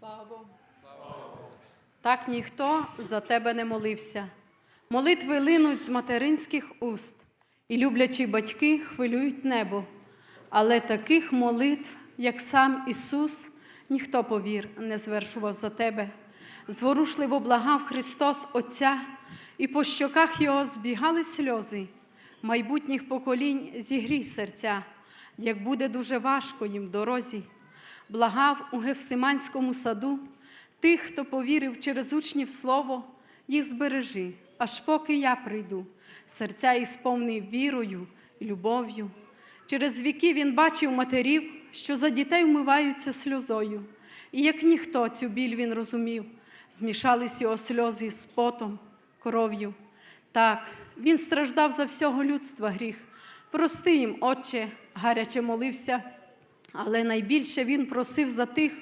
Слава Богу. Так ніхто за тебе не молився. Молитви линуть з материнських уст, і люблячі батьки хвилюють небо. Але таких молитв, як сам Ісус, ніхто, повір, не звершував за тебе. Зворушливо благав Христос Отця, і по щоках Його збігали сльози. Майбутніх поколінь зігрій серця, як буде дуже важко їм в дорозі. Благав у Гевсиманському саду тих, хто повірив через учнів слово, їх збережи, аж поки я прийду. Серця їх сповнив вірою, любов'ю. Через віки він бачив матерів, що за дітей вмиваються сльозою. І як ніхто цю біль він розумів, змішались його сльози з потом, кров'ю. Так, він страждав за всього людства гріх. Прости їм, Отче, гаряче молився, але найбільше він просив за тих,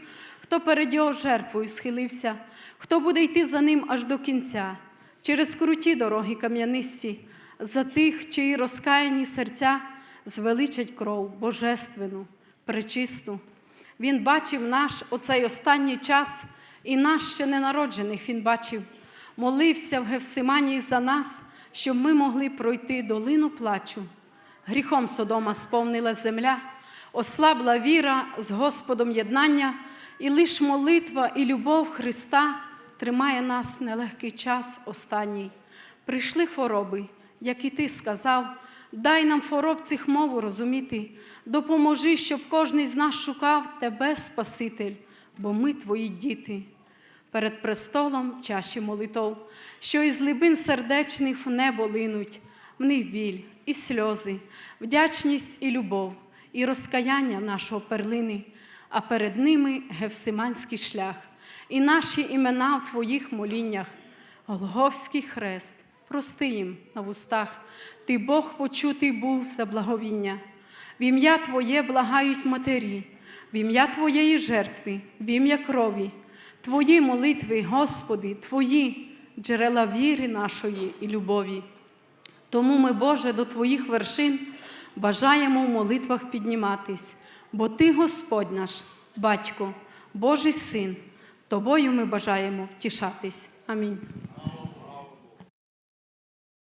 хто перед його жертвою схилився, хто буде йти за ним аж до кінця, через круті дороги кам'янисті, за тих, чиї розкаяні серця звеличать кров божественну, пречисту. Він бачив наш оцей останній час, і нас ще ненароджених він бачив, молився в Гевсиманії за нас, щоб ми могли пройти долину плачу. Гріхом Содома сповнила земля, ослабла віра з Господом єднання, і лиш молитва і любов Христа тримає нас нелегкий час останній. Прийшли хвороби, як і ти сказав, дай нам хвороб цих мову розуміти, допоможи, щоб кожний з нас шукав тебе, Спаситель, бо ми твої діти. Перед престолом чаші молитов, що із глибин сердечних в небо линуть, в них біль і сльози, вдячність і любов, і розкаяння нашого перлини, а перед ними Гевсиманський шлях, і наші імена в Твоїх моліннях, Голговський хрест, прости їм на вустах, Ти Бог почутий був за благовіння. В ім'я Твоє благають матері, в ім'я Твоєї жертви, в ім'я крові, Твої молитви, Господи, Твої джерела віри нашої і любові. Тому ми, Боже, до Твоїх вершин бажаємо в молитвах підніматись, бо Ти, Господь наш, Батько, Божий Син, Тобою ми бажаємо втішатись. Амінь.